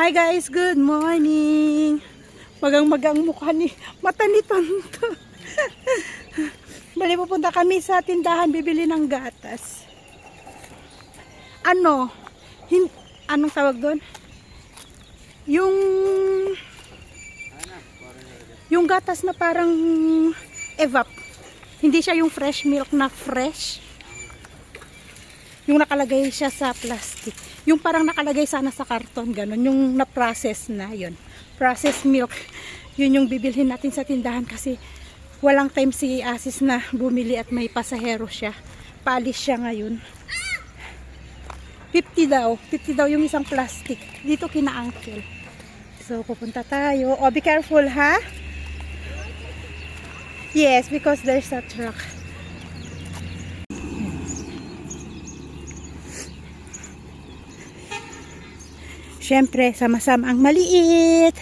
Hi guys, good morning. Magang-magang mukha ni mata ni Tonto. Bali pupunta kami sa tindahan bibili ng gatas. Ano? Hin anong tawag doon? Yung yung gatas na parang evap. Hindi siya yung fresh milk na fresh. Yung nakalagay siya sa plastic. Yung parang nakalagay sana sa karton, ganun. Yung na-process na, yun. Processed milk. Yun yung bibilhin natin sa tindahan kasi walang time si Asis na bumili at may pasahero siya. Palis siya ngayon. 50 daw. 50 daw yung isang plastic. Dito kina uncle. So, pupunta tayo. Oh, be careful, ha? Yes, because there's a truck. Siyempre, sama-sama ang maliit.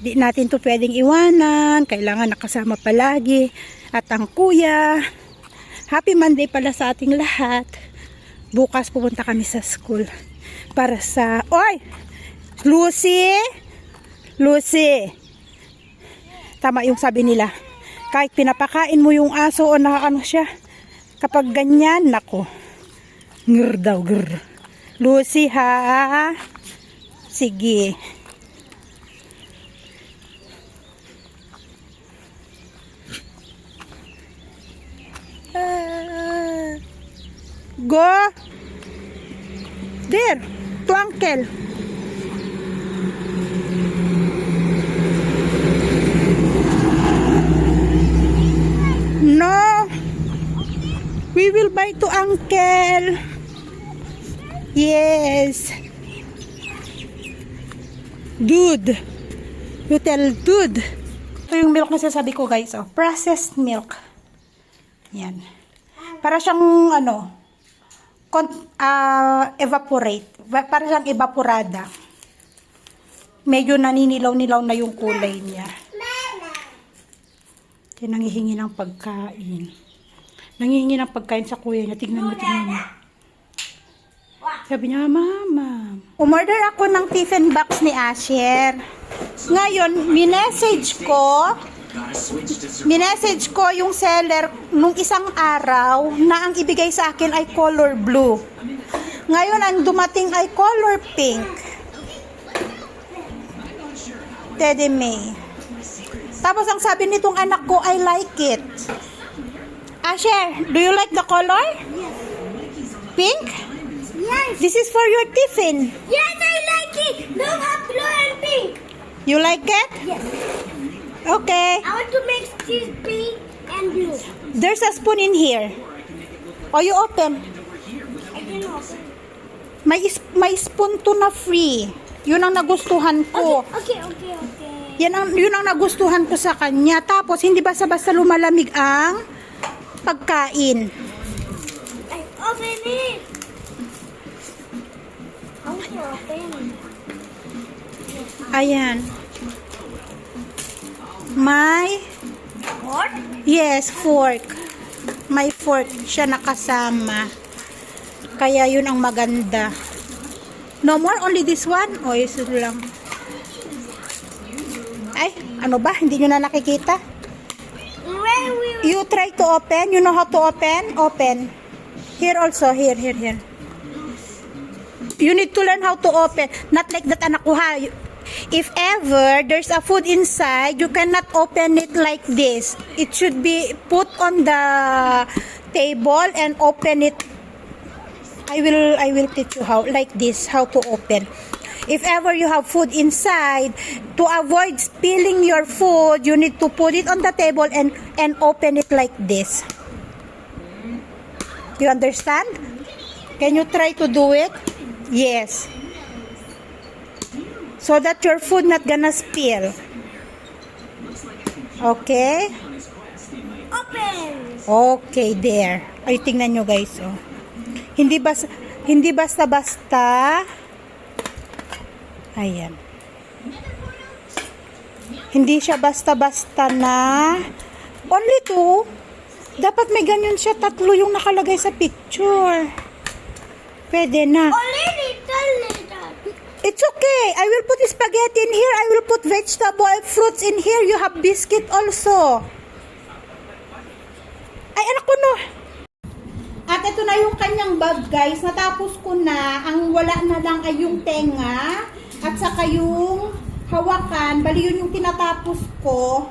Di natin to pwedeng iwanan. Kailangan nakasama palagi. At ang kuya. Happy Monday pala sa ating lahat. Bukas pupunta kami sa school. Para sa... Oy! Lucy! Lucy! Tama yung sabi nila. Kahit pinapakain mo yung aso o nakakano siya. Kapag ganyan, nako. Ngr daw, grr. Lucy, ha? Sige. Ah. Go. There. To uncle. No. We will buy to uncle. Yes. Dude. You tell dude. Ito yung milk na sasabi ko guys. Oh. Processed milk. Yan. Para siyang ano, con- ah, evaporate. Va- Para siyang evaporada. Medyo naninilaw-nilaw na yung kulay niya. Kaya nangihingi ng pagkain. Nangihingi ng pagkain sa kuya niya. Tignan mo, tignan mo. Sabi niya, Mama. Umorder ako ng tiffin box ni Asher. Ngayon, minessage ko, minessage ko yung seller nung isang araw na ang ibigay sa akin ay color blue. Ngayon, ang dumating ay color pink. Teddy May. Tapos ang sabi nitong anak ko, I like it. Asher, do you like the color? Pink? Yes, This is for your tiffin. yes, I like it. Look how blue and pink. You like it? Yes, Okay. I want to mix this pink and blue. There's a spoon in here. O you open. I can open. May, is- may spoon to na free. Yun ang nagustuhan ko. Okay, okay, okay. Yan ang, yun ang nagustuhan ko sa kanya. Tapos, hindi basta-basta lumalamig ang pagkain. I open it. I want to open. Ayan. May, What? yes, fork. May fork siya nakasama. Kaya yun ang maganda. No more, only this one? O, isa lang. Ay, ano ba? Hindi nyo na nakikita? You try to open. You know how to open? Open. Here also. Here, here, here. You need to learn how to open. Not like that, anak ko ha. If ever there's a food inside, you cannot open it like this. It should be put on the table and open it. I will, I will teach you how, like this, how to open. If ever you have food inside, to avoid spilling your food, you need to put it on the table and, and open it like this. You understand? Can you try to do it? Yes. So that your food not gonna spill. Okay? open? Okay, there. Ay, tingnan nyo guys, oh. Hindi bas hindi basta-basta. Ayan. Hindi siya basta-basta na only two. Dapat may ganyan siya tatlo yung nakalagay sa picture. Pwede na. Only. It's okay. I will put spaghetti in here. I will put vegetable fruits in here. You have biscuit also. Ay, anak ko no. At ito na yung kanyang bag, guys. Natapos ko na. Ang wala na lang ay yung tenga. At saka yung hawakan. Bali yun yung tinatapos ko.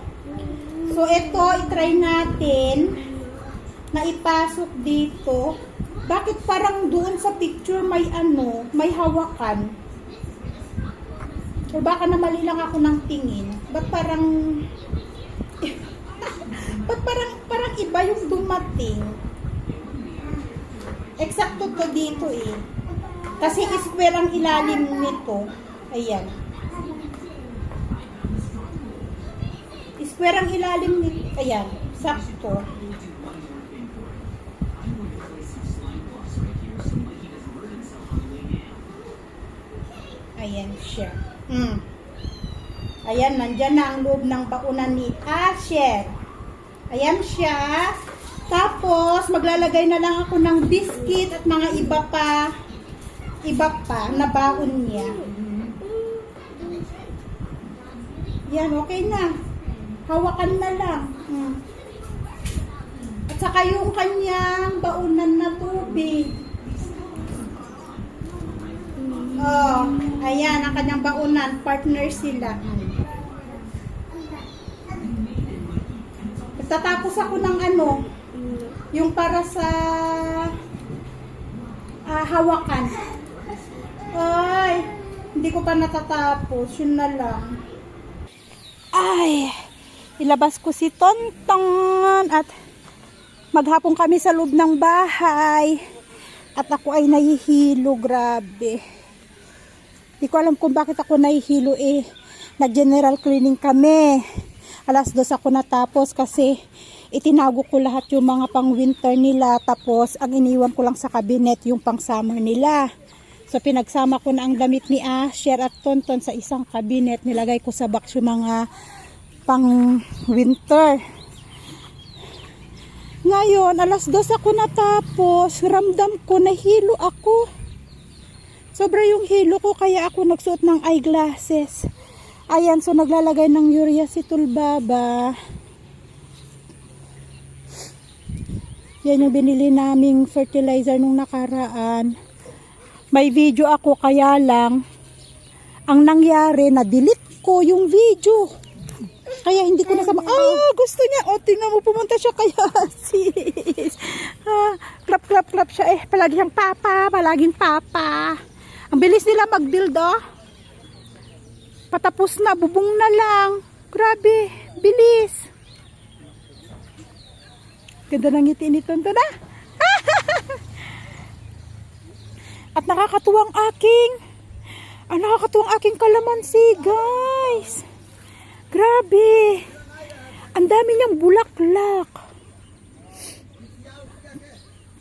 So, ito, itry natin na ipasok dito. Bakit parang doon sa picture may ano, may hawakan? O baka na mali lang ako ng tingin. Ba't parang... Ba't parang, parang iba yung dumating? Eksakto to dito eh. Kasi square ang ilalim nito. Ayan. Square ang ilalim nito. Ayan. Sakto. Ayan siya. Hmm. Ayan, nandyan na ang loob ng baunan ni Asher. Ayan siya. Tapos, maglalagay na lang ako ng biscuit at mga iba pa, iba pa na baon niya. Yan, okay na. Hawakan na lang. Hmm. At saka yung kanyang baunan na tubig. Oh, ayan, ang kanyang baunan. Partner sila. Tatapos ako ng ano, yung para sa ah, hawakan. Ay, hindi ko pa natatapos. Yun na lang. Ay, ilabas ko si Tonton at maghapon kami sa loob ng bahay. At ako ay nahihilo, grabe. Di ko alam kung bakit ako nahihilo eh. Nag-general cleaning kami. Alas dos ako natapos kasi itinago ko lahat yung mga pang winter nila. Tapos ang iniwan ko lang sa cabinet yung pang summer nila. So pinagsama ko na ang damit ni Asher at Tonton sa isang cabinet. Nilagay ko sa box yung mga pang winter. Ngayon, alas dos ako natapos. Ramdam ko, nahilo ako. Sobra yung hilo ko kaya ako nagsuot ng eyeglasses. Ayan, so naglalagay ng urea si Tulbaba. Yan yung binili naming fertilizer nung nakaraan. May video ako kaya lang ang nangyari na delete ko yung video. Kaya hindi ko nasama. Ah, gusto niya. O, tingnan mo, pumunta siya kaya sis. Ah, clap, clap, clap siya. Eh, palagi siyang papa, palaging papa. Ang bilis nila mag-build, oh. Patapos na, bubong na lang. Grabe, bilis. Ganda ng ngiti ni Tonto na. At nakakatuwang aking, ang nakakatuwang aking kalamansi, guys. Grabe. Ang dami niyang bulaklak.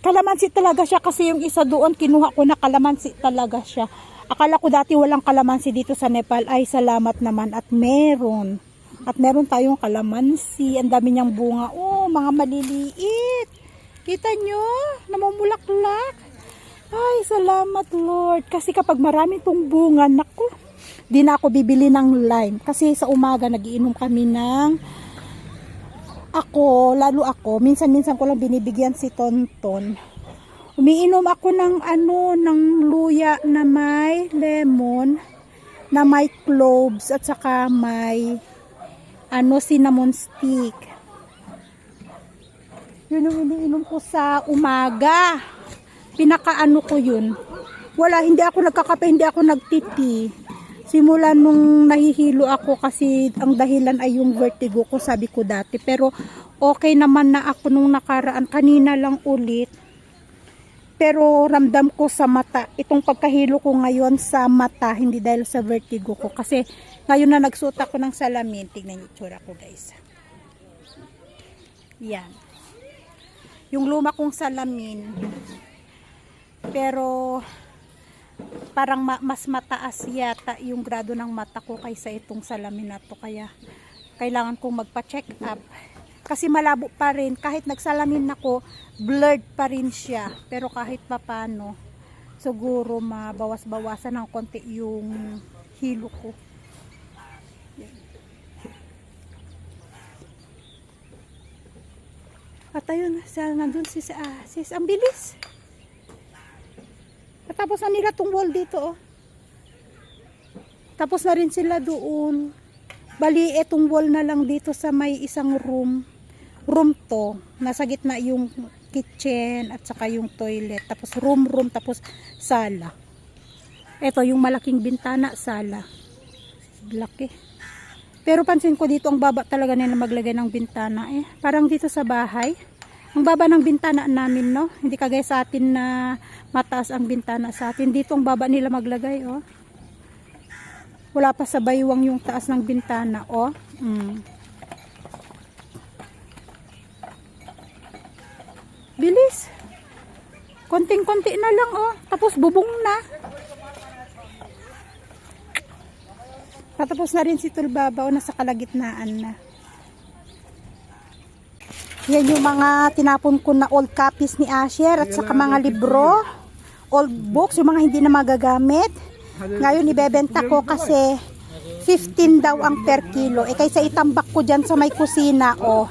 Kalamansi talaga siya kasi yung isa doon kinuha ko na kalamansi talaga siya. Akala ko dati walang kalamansi dito sa Nepal. Ay, salamat naman at meron. At meron tayong kalamansi. Ang dami niyang bunga. Oh, mga maliliit. Kita nyo? Namumulaklak. Ay, salamat Lord. Kasi kapag marami pong bunga, naku, di na ako bibili ng lime. Kasi sa umaga nagiinom kami ng ako, lalo ako, minsan-minsan ko lang binibigyan si Tonton. Umiinom ako ng ano, ng luya na may lemon, na may cloves, at saka may ano, cinnamon stick. Yun yung iniinom ko sa umaga. Pinakaano ko yun. Wala, hindi ako nagkakape, hindi ako nagtiti. Simula nung nahihilo ako kasi ang dahilan ay yung vertigo ko, sabi ko dati. Pero okay naman na ako nung nakaraan. Kanina lang ulit. Pero ramdam ko sa mata, itong pagkahilo ko ngayon sa mata, hindi dahil sa vertigo ko. Kasi ngayon na nagsuot ako ng salamin, tignan yung itsura ko guys. Yan. Yung luma kong salamin. Pero parang ma- mas mataas yata yung grado ng mata ko kaysa itong salamin na to. Kaya kailangan kong magpa-check up. Kasi malabo pa rin. Kahit nagsalamin ako, blurred pa rin siya. Pero kahit papano, siguro mabawas-bawasan ng konti yung hilo ko. At ayun, nandun si ah, sis, ang bilis. At tapos na nila tong wall dito, oh. Tapos na rin sila doon. Bali, etong wall na lang dito sa may isang room. Room to. Nasa gitna yung kitchen at saka yung toilet. Tapos room, room, tapos sala. Ito, yung malaking bintana, sala. Laki. Pero pansin ko dito, ang baba talaga nila maglagay ng bintana eh. Parang dito sa bahay. Ang baba ng bintana namin, no? Hindi kagaya sa atin na mataas ang bintana sa atin. Dito ang baba nila maglagay, oh. Wala pa sa baywang yung taas ng bintana, oh. Mm. Bilis. Konting-konti na lang, oh. Tapos bubong na. Patapos na rin si Tulbaba, oh. Nasa kalagitnaan na. Yan yung mga tinapon ko na old copies ni Asher at saka mga libro, old books, yung mga hindi na magagamit. Ngayon ibebenta ko kasi 15 daw ang per kilo. Eh kaysa itambak ko dyan sa may kusina, oh.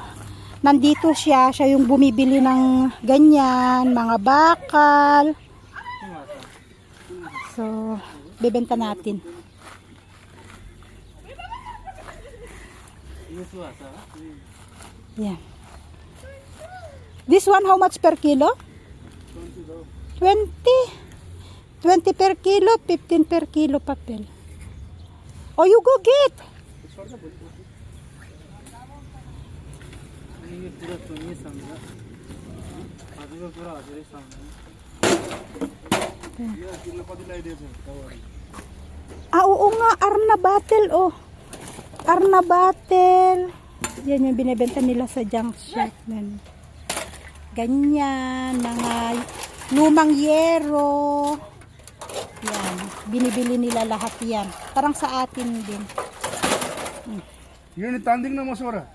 Nandito siya, siya yung bumibili ng ganyan, mga bakal. So, bebenta natin. Yan. This one, how much per kilo? 20. 20 per kilo, 15 per kilo papel. Oh, you go get. Ah, oo nga, arna battle, oh. Arna battle. Yan yung binibenta nila sa junk shop. Yan ganyan, mga lumang yero. Yan, binibili nila lahat yan. Parang sa atin din. Hmm. Yun, tanding na masura.